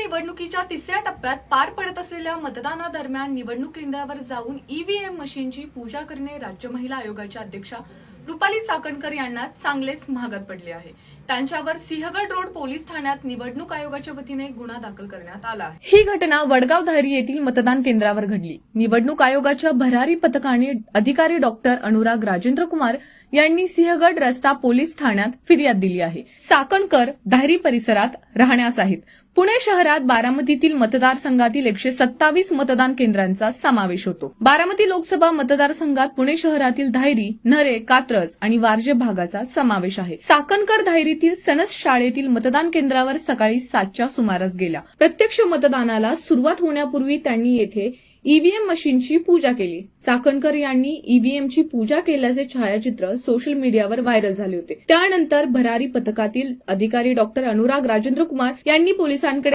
निवडणुकीच्या तिसऱ्या टप्प्यात पार पडत असलेल्या मतदानादरम्यान निवडणूक केंद्रावर जाऊन ईव्हीएम मशीनची पूजा करणे राज्य महिला आयोगाच्या अध्यक्षा रुपाली चाकणकर यांना चांगलेच महागात पडले आहे. त्यांच्यावर सिंहगड रोड पोलीस ठाण्यात निवडणूक आयोगाच्या वतीने गुन्हा दाखल करण्यात आला आहे. ही घटना वडगाव धारी येथील मतदान केंद्रावर घडली. निवडणूक आयोगाच्या भरारी पथकाने अधिकारी डॉक्टर अनुराग राजेंद्र कुमार यांनी सिंहगड रस्ता पोलीस ठाण्यात फिर्याद दिली आहे. चाकणकर धारी परिसरात राहण्यास आहेत. पुणे शहरात बारामतीतील मतदारसंघातील एकशे सत्तावीस मतदान केंद्रांचा समावेश होतो. बारामती लोकसभा मतदारसंघात पुणे शहरातील धायरी नरे कात्रज आणि वारजे भागाचा समावेश आहे. साकणकर धायरीतील सणस शाळेतील मतदान केंद्रावर सकाळी सातच्या सुमारास गेल्या. प्रत्यक्ष मतदानाला सुरुवात होण्यापूर्वी त्यांनी येथे ईव्हीएम मशीनची पूजा केली. चाकणकर यांनी ईव्हीएमची पूजा केल्याचे छायाचित्र सोशल मीडियावर व्हायरल झाले होते. त्यानंतर भरारी पथकातील अधिकारी डॉक्टर अनुराग राजेंद्र कुमार यांनी पोलिसांकडे